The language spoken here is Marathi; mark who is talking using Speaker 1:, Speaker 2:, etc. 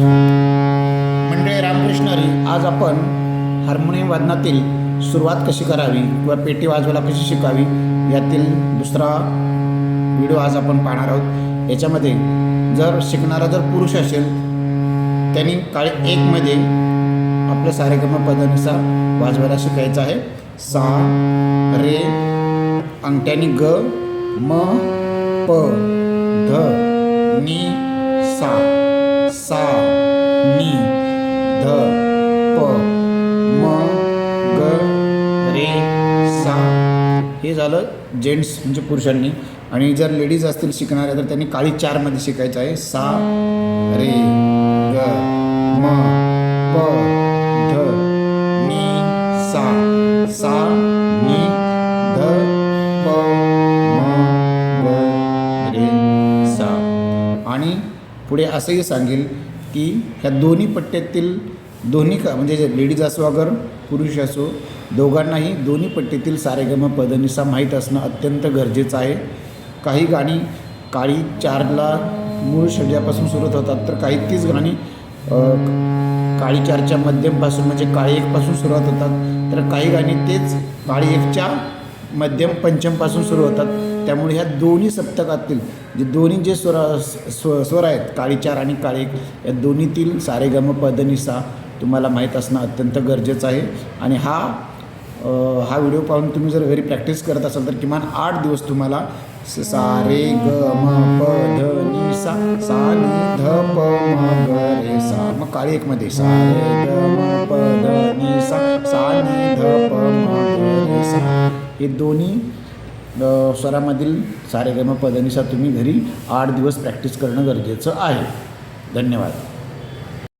Speaker 1: मंडळी रामकृष्ण हरी आज आपण हार्मोनियम वादनातील सुरुवात कशी करावी किंवा पेटी वाजवायला कशी शिकावी यातील दुसरा व्हिडिओ आज आपण पाहणार आहोत. याच्यामध्ये जर शिकणारा जर पुरुष असेल त्यांनी काळी एकमध्ये आपलं सारेगम पदनिसा वाजवायला शिकायचं आहे. सा रे अंगठ्यानी ग म प ध नी सा. सा. हे झालं जेंट्स म्हणजे पुरुषांनी. आणि जर लेडीज असतील शिकणाऱ्या तर त्यांनी काळी चारमध्ये शिकायचं आहे. सा रे ग म प ध नी सा. सा नी ध प म रे सा. आणि पुढे असंही सांगेल की ह्या दोन्ही पट्ट्यातील दोन्ही का म्हणजे लेडीज असो अगर पुरुष असो दोघांनाही दोन्ही पट्टीतील सारेगम पदनिसा माहीत असणं अत्यंत गरजेचं आहे. काही गाणी काळी चारला मूळ षड्यापासून सुरू होतात तर काही तीच गाणी काळी चारच्या मध्यमपासून म्हणजे काळी एकपासून सुरुवात होतात तर काही गाणी तेच काळी एकच्या मध्यम पंचमपासून सुरू होतात. त्यामुळे ह्या दोन्ही सप्तकातील जे दोन्ही जे स्वर स्व स्वर आहेत काळी चार आणि काळी एक या दोन्हीतील सारेगम पदनिसा तुम्हाला माहीत असणं अत्यंत गरजेचं आहे. आणि हा हा व्हिडिओ पाहून तुम्ही जर घरी प्रॅक्टिस करत असाल तर किमान आठ दिवस तुम्हाला सारे सा रे ग म प ध नि सा सा नि ध प म ग रे सा. मग काळी एकमध्ये सा रे ग म प ध नि सा सा नि ध प म ग रे सा. हे दोन्ही स्वरामधील सारे ग म प ध नि सा तुम्ही घरी आठ दिवस प्रॅक्टिस करणं गरजेचं आहे. धन्यवाद.